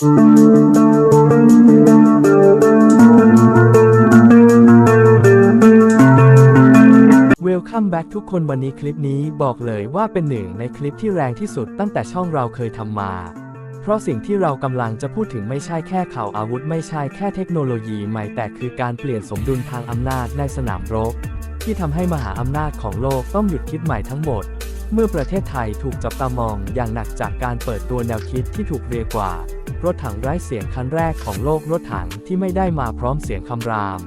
Welcome back ทุกคนวันนี้คลิปนี้บอกเลยว่าเป็นหนึ่งในคลิปที่แรงที่สุดตั้งแต่ช่องเราเคยทำมา เพราะสิ่งที่เรากำลังจะพูดถึงไม่ใช่แค่ข่าวอาวุธ ไม่ใช่แค่เทคโนโลยีใหม่แต่คือการเปลี่ยนสมดุลทางอำนาจในสนามรบ ที่ทำให้มหาอำนาจของโลกต้องหยุดคิดใหม่ทั้งหมด เมื่อประเทศไทยถูกจับตามองอย่างหนักจากการเปิดตัวแนวคิดที่ถูกเรียกว่า รถถังไร้เสียงคันแรกของโลกรถถังที่ไม่ได้มาพร้อมเสียงคำราม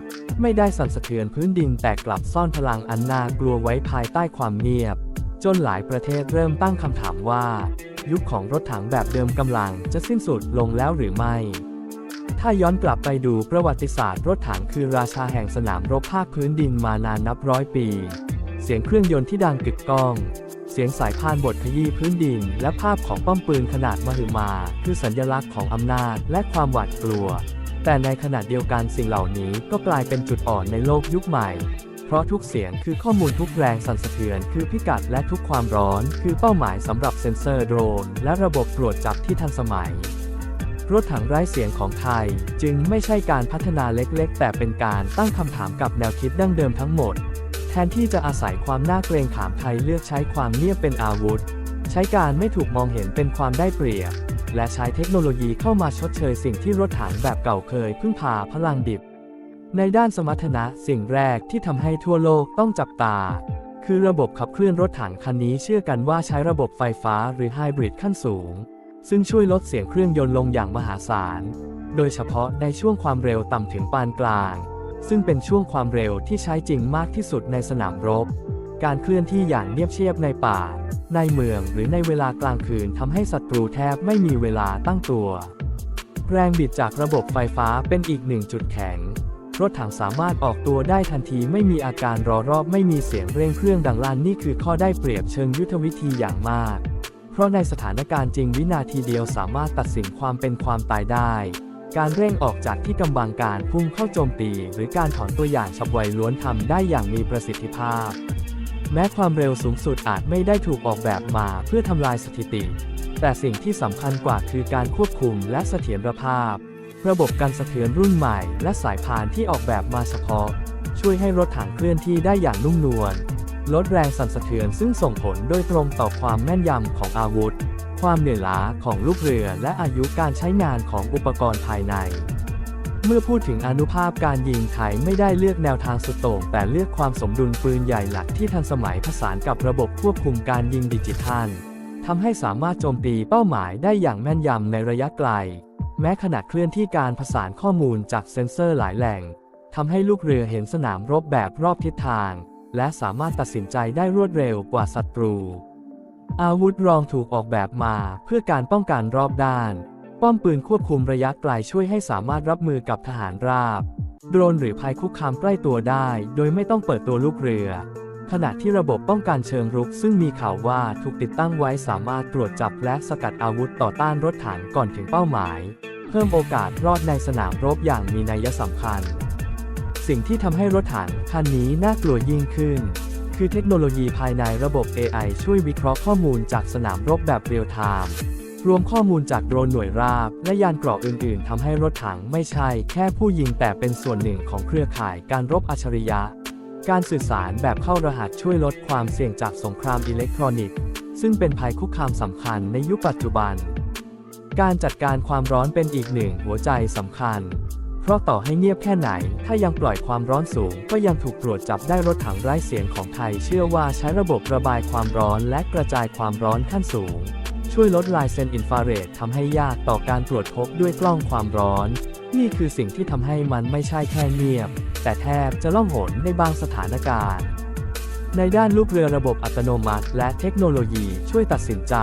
ไม่ได้สั่นสะเทือนพื้นดินแต่กลับซ่อนพลังอันน่ากลัวไว้ภายใต้ความเงียบ จนหลายประเทศเริ่มตั้งคำถามว่า ยุคของรถถังแบบเดิมกำลังจะสิ้นสุดลงแล้วหรือไม่ ถ้าย้อนกลับไปดูประวัติศาสตร์ รถถังคือราชาแห่งสนามรบภาคพื้นดินมานานนับร้อยปี เสียงเครื่องยนต์ที่ดังกึกก้อง สียงสายพานบทขยี้พื้นดิน และภาพของป้อมปืนขนาดมหึมา คือสัญลักษณ์ของอำนาจและความหวาดกลัว แต่ในขณะเดียวกันสิ่งเหล่านี้ก็กลายเป็นจุดอ่อนในโลกยุคใหม่ เพราะทุกเสียงคือข้อมูลทุกแรงสั่นสะเทือน คือพิกัดและทุกความร้อน คือเป้าหมายสำหรับเซ็นเซอร์โดรน และระบบตรวจจับที่ทันสมัยรถถังไร้เสียงของไทย จึงไม่ใช่การพัฒนาเล็กๆ แต่เป็นการตั้งคำถามกับแนวคิดดั้งเดิมทั้งหมด แทนที่จะอาศัยความน่าเกรงขามไทยเลือกใช้ความเงียบเป็นอาวุธ ใช้การไม่ถูกมองเห็นเป็นความได้เปรียบ และใช้เทคโนโลยีเข้ามาชดเชยสิ่งที่รถถังแบบเก่าเคยพึ่งพาพลังดิบ ในด้านสมรรถนะสิ่งแรกที่ทำให้ทั่วโลกต้องจับตา คือระบบขับเคลื่อนรถถังคันนี้เชื่อกันว่าใช้ระบบไฟฟ้าหรือไฮบริดขั้นสูง ซึ่งช่วยลดเสียงเครื่องยนต์ลงอย่างมหาศาล โดยเฉพาะในช่วงความเร็วต่ำถึงปานกลาง ซึ่งเป็นช่วงความเร็วที่ใช้จริงมากที่สุดในสนามรบ การเคลื่อนที่อย่างเงียบเชียบในป่า ในเมืองหรือในเวลากลางคืนทำให้ศัตรูแทบไม่มีเวลาตั้งตัว แรงบิดจากระบบไฟฟ้าเป็นอีกหนึ่งจุดแข็ง รถถังสามารถออกตัวได้ทันทีไม่มีอาการรอรอบไม่มีเสียงเร่งเครื่องดังลั่นนี่คือข้อได้เปรียบเชิงยุทธวิธีอย่างมาก เพราะในสถานการณ์จริงวินาทีเดียวสามารถตัดสินความเป็นความตายได้ การเร่งออกจากที่กำบังการพุ่งเข้าโจมตี หรือการถอนตัวอย่างฉับไวล้วนทำได้อย่างมีประสิทธิภาพ แม้ความเร็วสูงสุดอาจไม่ได้ถูกออกแบบมาเพื่อทำลายสถิติ แต่สิ่งที่สำคัญกว่าคือการควบคุมและเสถียรภาพ ระบบการสะเทือนรุ่นใหม่ และสายพานที่ออกแบบมาเฉพาะ ช่วยให้รถถังเคลื่อนที่ได้อย่างนุ่มนวลลดแรงสั่นสะเทือนซึ่งส่งผลโดยตรงต่อความแม่นยำของอาวุธ ความเหนื่อยล้าของลูกเรือและอายุการใช้งานของอุปกรณ์ภายใน เมื่อพูดถึงอนุภาพการยิงไทยไม่ได้เลือกแนวทางสุดโต่งแต่เลือกความสมดุลปืนใหญ่หลักที่ทันสมัยผสานกับระบบควบคุมการยิงดิจิทัลทำให้สามารถโจมตีเป้าหมายได้อย่างแม่นยำในระยะไกล แม้ขณะเคลื่อนที่การผสานข้อมูลจากเซ็นเซอร์หลายแหล่งทำให้ลูกเรือเห็นสนามรบแบบรอบทิศทาง และสามารถตัดสินใจได้รวดเร็วกว่าศัตรู อาวุธรองถูกออกแบบมาเพื่อการป้องกันรอบด้าน ป้อมปืนควบคุมระยะไกลช่วยให้สามารถรับมือกับทหารราบ โดรนหรือภัยคุกคามใกล้ตัวได้ โดยไม่ต้องเปิดตัวลูกเรือ ขณะที่ระบบป้องกันเชิงรุกซึ่งมีข่าวว่าถูกติดตั้งไว้สามารถตรวจจับและสกัดอาวุธต่อต้านรถถังก่อนถึงเป้าหมาย เพิ่มโอกาสรอดในสนามรบอย่างมีนัยสำคัญ สิ่งที่ทำให้รถถังคันนี้น่ากลัวยิ่งขึ้น คือเทคโนโลยีภายในระบบ AI ช่วยวิเคราะห์ข้อมูลจากสนามรบแบบเรียลไทม์รวมข้อมูลจากโดรนหน่วยราบ และยานเกราะอื่น ๆทำให้รถถังไม่ใช่แค่ผู้ยิงแต่เป็นส่วนหนึ่งของเครือข่ายการรบอัจฉริยะ การสื่อสารแบบเข้ารหัสช่วยลดความเสี่ยงจากสงครามอิเล็กทรอนิกส์ ซึ่งเป็นภัยคุกคามสำคัญในยุคปัจจุบัน การจัดการความร้อนเป็นอีกหนึ่งหัวใจสำคัญ เพราะต่อให้เงียบแค่ไหน ถ้ายังปล่อยความร้อนสูง ก็ยังถูกตรวจจับได้รถถังไร้เสียงของไทย เชื่อว่าใช้ระบบระบายความร้อนและกระจายความร้อนขั้นสูง ช่วยลดลายเซนอินฟราเรดทำให้ยากต่อการตรวจพบด้วยกล้องความร้อน นี่คือสิ่งที่ทำให้มันไม่ใช่แค่เงียบ แต่แทบจะล่องหนในบางสถานการณ์ ในด้านลูกเรือระบบอัตโนมัติ และเทคโนโลยีช่วยตัดสินใจ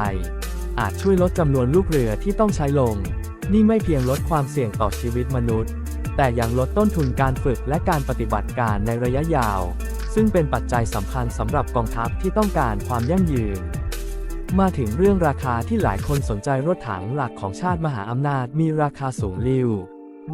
อาจช่วยลดจำนวนลูกเรือที่ต้องใช้ลง นี่ไม่เพียงลดความเสี่ยงต่อชีวิตมนุษย์ แต่ยังลดต้นทุนการฝึกและการปฏิบัติการในระยะยาว ซึ่งเป็นปัจจัยสำคัญสำหรับกองทัพที่ต้องการความยั่งยืน มาถึงเรื่องราคาที่หลายคนสนใจรถถังหลักของชาติมหาอำนาจมีราคาสูงลิ่ว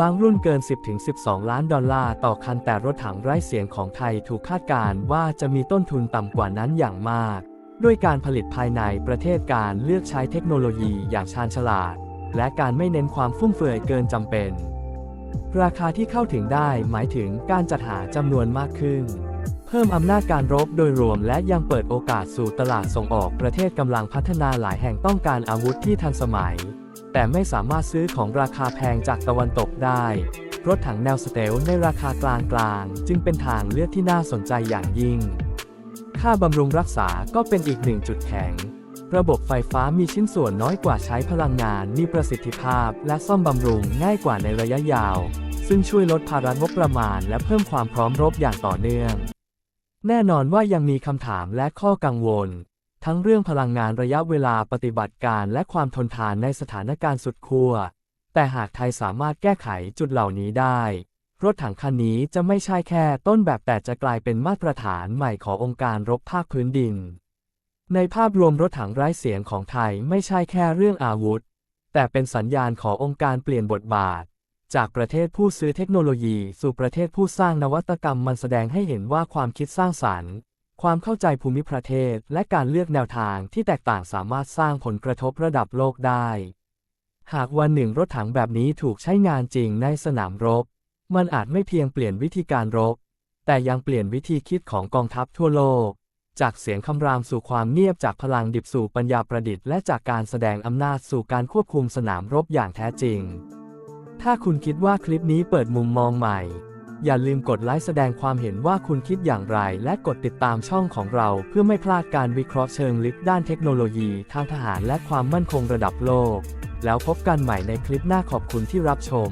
บางรุ่นเกิน 10-12 ล้านดอลลาร์ต่อคันแต่รถถังไร้เสียงของไทยถูกคาดการณ์ว่าจะมีต้นทุนต่ำกว่านั้นอย่างมาก ด้วยการผลิตภายในประเทศการเลือกใช้เทคโนโลยีอย่างชาญฉลาด และการไม่เน้นความฟุ่มเฟือยเกินจำเป็น ราคาที่เข้าถึงได้หมายถึงการจัดหาจำนวนมากขึ้น เพิ่มอำนาจการรบโดยรวมและยังเปิดโอกาสสู่ตลาดส่งออกประเทศกำลังพัฒนาหลายแห่งต้องการอาวุธที่ทันสมัย แต่ไม่สามารถซื้อของราคาแพงจากตะวันตกได้ รถถังแนวสเตลในราคากลางกลางจึงเป็นทางเลือกที่น่าสนใจอย่างยิ่ง ค่าบำรุงรักษาก็เป็นอีกหนึ่งจุดแข็ง ระบบไฟฟ้ามีชิ้นส่วนน้อยกว่าใช้พลังงาน มีประสิทธิภาพ และซ่อมบำรุงง่ายกว่าในระยะยาว ซึ่งช่วยลดภาระงบประมาณ และเพิ่มความพร้อมรบอย่างต่อเนื่อง แน่นอนว่ายังมีคำถามและข้อกังวล ทั้งเรื่องพลังงานระยะเวลาปฏิบัติการและความทนทานในสถานการณ์สุดขั้วแต่หากไทยสามารถแก้ไขจุดเหล่านี้ได้ รถถังคันนี้จะไม่ใช่แค่ต้นแบบแต่จะกลายเป็นมาตรฐานใหม่ขององค์การรบภาคพื้นดิน ในภาพรวมรถถังไร้เสียงของไทยไม่ใช่แค่เรื่องอาวุธ แต่เป็นสัญญาณขององค์การเปลี่ยนบทบาท จากประเทศผู้ซื้อเทคโนโลยีสู่ประเทศผู้สร้างนวัตกรรมมันแสดงให้เห็นว่าความคิดสร้างสรรค์ ความเข้าใจภูมิประเทศ และการเลือกแนวทางที่แตกต่างสามารถสร้างผลกระทบระดับโลกได้ หากวันหนึ่งรถถังแบบนี้ถูกใช้งานจริงในสนามรบ มันอาจไม่เพียงเปลี่ยนวิธีการรบ แต่ยังเปลี่ยนวิธีคิดของกองทัพทั่วโลก จากเสียงคำรามสู่ความเงียบจากพลังดิบสู่ปัญญาประดิษฐ์และจากการแสดงอำนาจสู่การควบคุมสนามรบอย่างแท้จริง ถ้าคุณคิดว่าคลิปนี้เปิดมุมมองใหม่ อย่าลืมกดไลค์แสดงความเห็นว่าคุณคิดอย่างไร และกดติดตามช่องของเราเพื่อไม่พลาดการวิเคราะห์เชิงลึกด้านเทคโนโลยีทางทหารและความมั่นคงระดับโลก แล้วพบกันใหม่ในคลิปหน้าขอบคุณที่รับชม